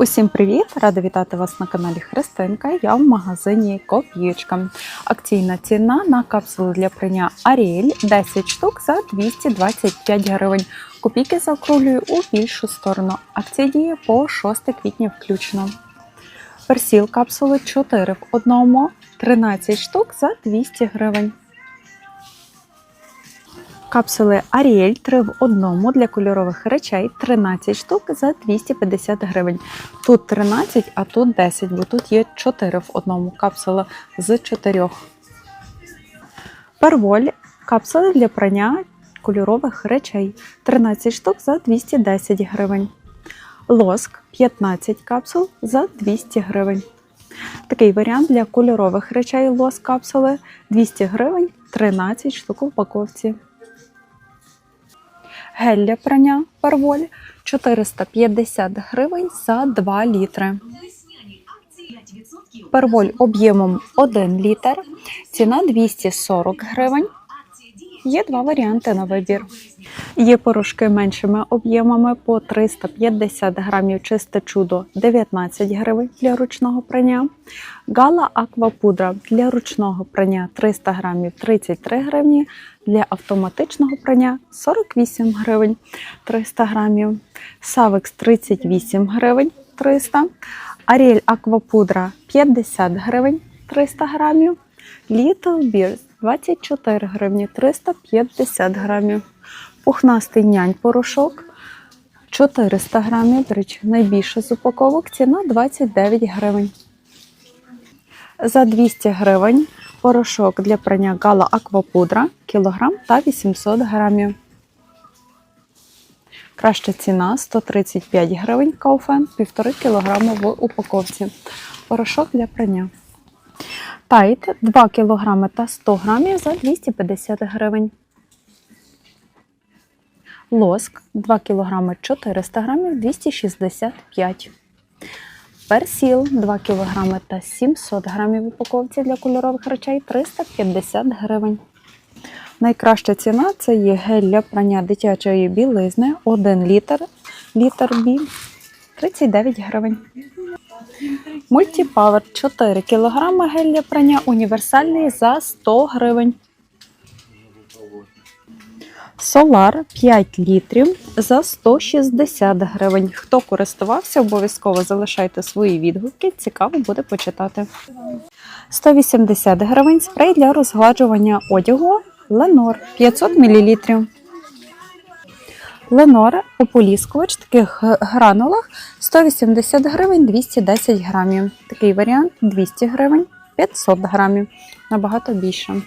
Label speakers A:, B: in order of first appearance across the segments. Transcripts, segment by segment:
A: Усім привіт! Рада вітати вас на каналі Христинка. Я в магазині Коп'ючка. Акційна ціна на капсули для прання Аріель 10 штук за 225 гривень. Копійки заокруглюю у більшу сторону. Акція діє по 6 квітня включно. Персіл капсули 4 в одному, 13 штук за 200 гривень. Капсули Аріель 3 в одному для кольорових речей 13 штук за 250 гривень. Тут 13, а тут 10, бо тут є 4 в одному капсула з 4. Перволь капсули для прання кольорових речей 13 штук за 210 гривень. Лоск 15 капсул за 200 гривень. Такий варіант для кольорових речей лоск капсули 200 гривень 13 штук в упаковці. Гель для прання перволь 450 гривень за 2 літри. Перволь об'ємом 1 літр. Ціна 240 гривень. Є два варіанти на вибір. Є порошки меншими об'ємами по 350 грамів чисте чудо 19 гривень для ручного прання. Гала Аквапудра для ручного прання 300 грамів 33 гривні. Для автоматичного прання 48 гривень 300 грамів. Савекс 38 гривень 300. Аріель Аквапудра 50 гривень 300 грамів. Little Beers 24 гривні 350 грамів. Пухнастий нянь порошок 400 грамів. Найбільша з упаковок ціна 29 гривень. За 200 гривень порошок для прання Гала Аквапудра кілограм та 800 грамів. Краща ціна 135 гривень Кауфен 1,5 кг в упаковці. Порошок для прання. Тайт 2 кг та 100 грамів за 250 гривень. Лоск 2 кг 400 грамів 265 Персіл 2 кг та 700 грамів в упаковці для кольорових речей 350 гривень. Найкраща ціна це є гель для прання дитячої білизни 1 літр, літр бі 39 гривень. Мультіпавер 4 кг гель для прання універсальний за 100 гривень. Солар 5 літрів за 160 гривень. Хто користувався, обов'язково залишайте свої відгуки. Цікаво буде почитати. 180 гривень спрей для розгладжування одягу Ленор 500 мл. Ленор ополіскувач таких гранулах 180 гривень 210 грамів. Такий варіант 200 гривень 500 грамів. Набагато більше.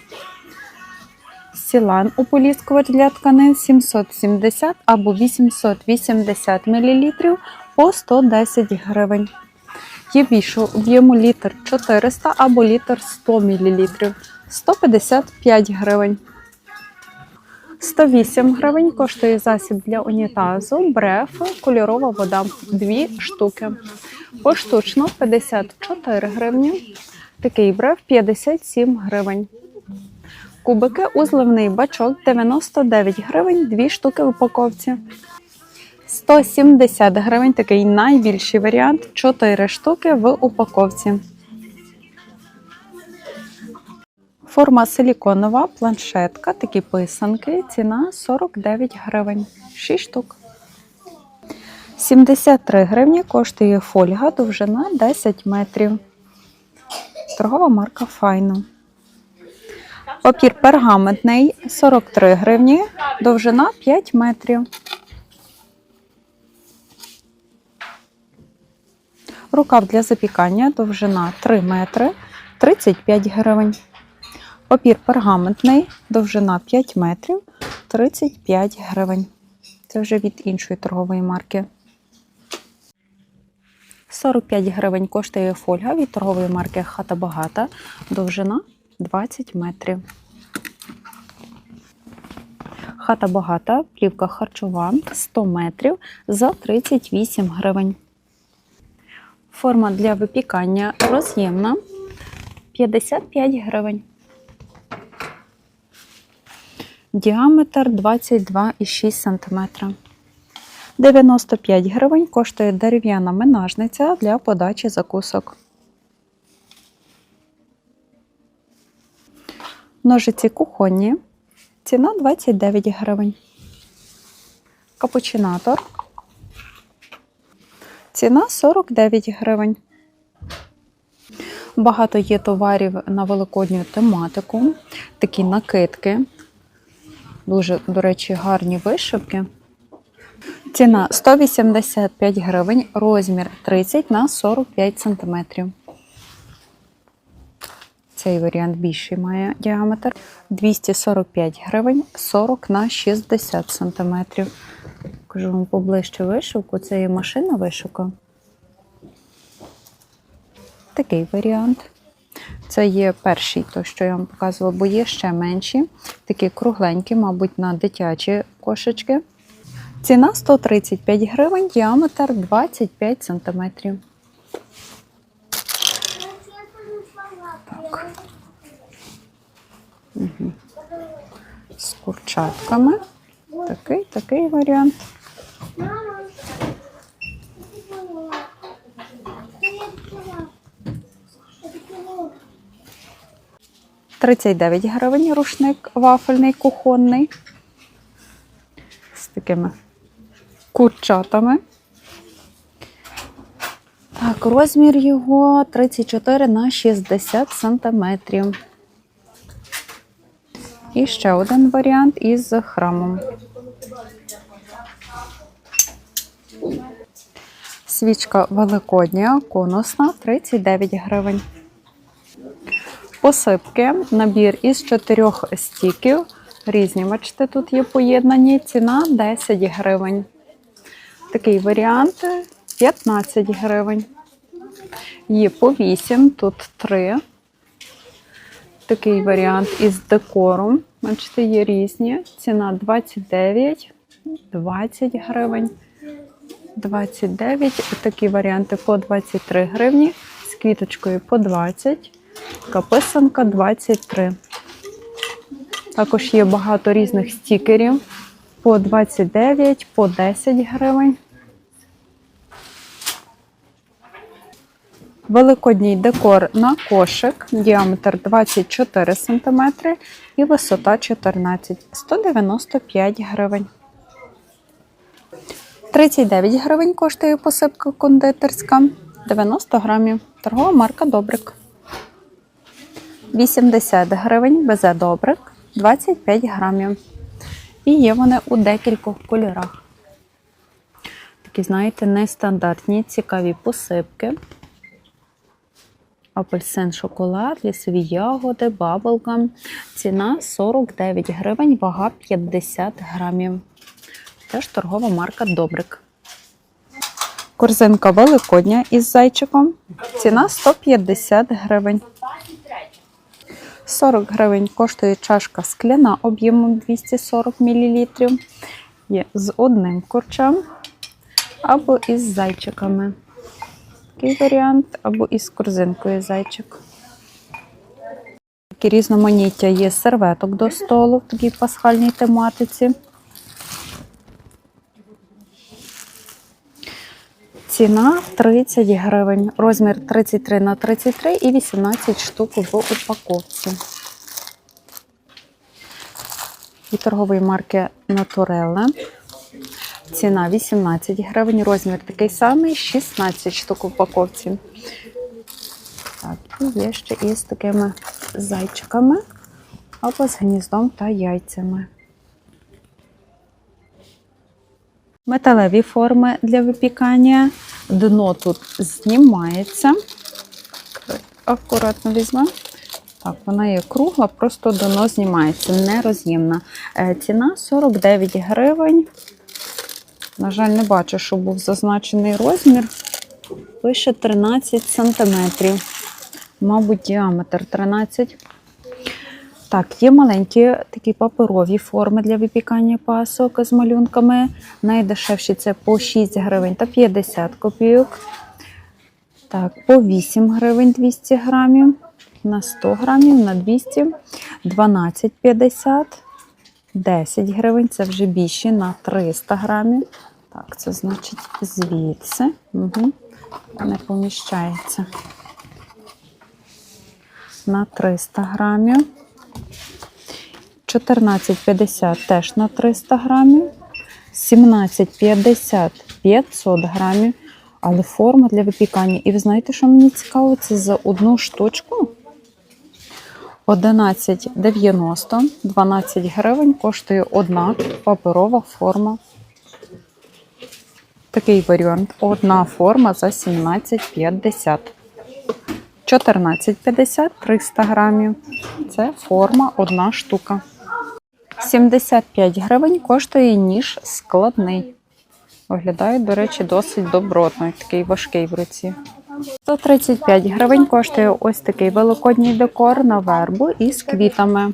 A: Сілан ополіскувач для тканин 770 або 880 мл по 110 гривень. Є більшого об'єму літр 400 або літр 100 мл 155 гривень. 108 гривень коштує засіб для унітазу, бреф, кольорова вода 2 штуки. Поштучно 54 гривні. Такий бреф 57 гривень. Кубики узливний бачок 99 гривень, 2 штуки в упаковці. 170 гривень такий найбільший варіант 4 штуки в упаковці. Форма силіконова, планшетка, такі писанки. Ціна 49 гривень, 6 штук. 73 гривні коштує фольга, довжина 10 метрів. Торгова марка Файно. Папір пергаментний 43 гривні, довжина 5 метрів. Рукав для запікання, довжина 3 метри, 35 гривень. Папір пергаментний, довжина 5 метрів, 35 гривень. Це вже від іншої торгової марки. 45 гривень коштує фольга від торгової марки Хата Багата, довжина 20 метрів. Хата багата, плівка харчова 100 метрів за 38 гривень. Форма для випікання роз'ємна 55 гривень. Діаметр 22,6 см. 95 гривень коштує дерев'яна минажниця для подачі закусок. Ножиці кухонні. Ціна 29 гривень. Капучинатор. Ціна 49 гривень. Багато є товарів на великодню тематику, такі накидки. Дуже, до речі, гарні вишивки. Ціна 185 гривень, розмір 30 на 45 см. Цей варіант більший має діаметр 245 гривень, 40 на 60 см. Кажу вам поближче вишивку. Це є машина вишивка. Такий варіант. Це є перший, той, що я вам показувала, бо є ще менші, такі кругленькі, мабуть, на дитячі кошечки. Ціна 135 гривень, діаметр 25 см. Угу. З курчатками. Такий, такий варіант.
B: Мама, ты поняла. Ты не поняла. Ты поняла.
A: 39 гривень рушник вафельний кухонний. З такими курчатами. Так, розмір його 34 на 60 сантиметрів. І ще один варіант із храмом. Свічка великодня, конусна 39 гривень. Посипки, набір із чотирьох стіків. Різні, бачите, тут є поєднані. Ціна 10 гривень. Такий варіант 15 гривень. Є по 8, тут 3. Такий варіант із декором. Бачите, є різні. Ціна 29, 20 гривень. 29. Такі варіанти по 23 гривні. З квіточкою по 20. Така писанка 23. Також є багато різних стікерів по 29, по 10 гривень. Великодній декор на кошик, діаметр 24 см і висота 14 195 гривень. 39 гривень коштує посипка кондитерська, 90 грамів. Торгова марка Добрик. 80 гривень безе добрик, 25 грамів. І є вони у декількох кольорах. Такі, знаєте, нестандартні, цікаві посипки. Апельсин шоколад, лісові ягоди, баблгам. Ціна 49 гривень, вага 50 грамів. Теж торгова марка Добрик. Корзинка великодня із зайчиком. Ціна 150 гривень. 40 гривень коштує чашка скляна об'ємом 240 мл. Є з одним курчем або із зайчиками. Такий варіант, або із корзинкою зайчик. Такі різноманіття є серветок до столу в такій пасхальній тематиці. Ціна 30 гривень, розмір 33 на 33 і 18 штук в упаковці. І торгової марки Naturelle. Ціна 18 гривень, розмір такий самий, 16 штук в упаковці. Так, і є ще із такими зайчиками або з гніздом та яйцями. Металеві форми для випікання. Дно тут знімається. Акуратно візьмемо. Так, вона є кругла, просто дно знімається, нероз'ємна. Е, Ціна 49 гривень. На жаль, не бачу, що був зазначений розмір. Пише 13 сантиметрів. Мабуть, діаметр 13 так, є маленькі такі паперові форми для випікання пасок з малюнками. Найдешевші це по 6 гривень та 50 копійок. Так, по 8 гривень 200 грамів, на 100 грамів, на 200, 12,50, 10 гривень, це вже більші на 300 грамів. Так, це значить звідси. Угу. Не поміщається. На 300 грамів. 14,50 теж на 300 грамів. 17,50 500 грамів. Але форма для випікання. І ви знаєте, що мені цікаво? Це за одну штучку 11,90, 12 гривень коштує одна паперова форма. Такий варіант. Одна форма за 17,50. 14,50 300 грамів. Це форма одна штука. 75 гривень коштує ніж складний. Виглядає, до речі, досить добротно, такий важкий в руці. 135 гривень коштує ось такий великодній декор на вербу із квітами.